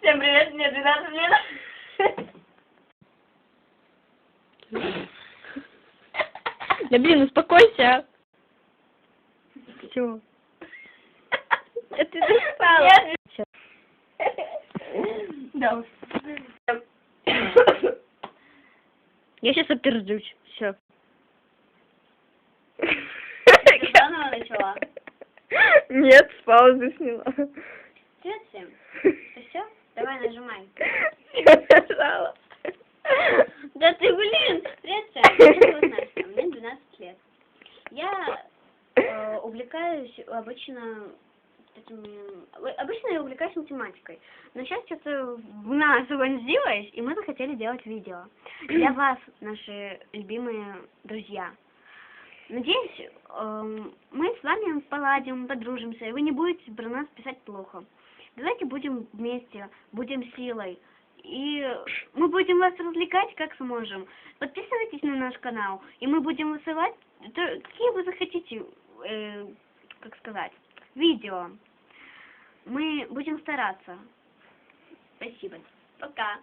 Всем привет, мне 12 лет. Да блин, успокойся. Все. Это ты достала. Нет. Всё. Да уж. Я сейчас оперджусь. Все. Ты заново начала? Нет, с паузы сняла. Привет всем. Ты все? Давай нажимай. Я нажала. Да ты, блин! Привет мне 12 лет. Я э, увлекаюсь обычно такими... Обычно я увлекаюсь математикой. Но сейчас что-то в нас вонзилось, и мы захотели делать видео. Для вас, наши любимые друзья. Надеюсь, эм, мы с вами поладим, подружимся, и вы не будете про нас писать плохо. Давайте будем вместе, будем силой. И мы будем вас развлекать, как сможем. Подписывайтесь на наш канал, и мы будем высылать то- какие вы захотите, э, как сказать, видео. Мы будем стараться. Спасибо. Пока.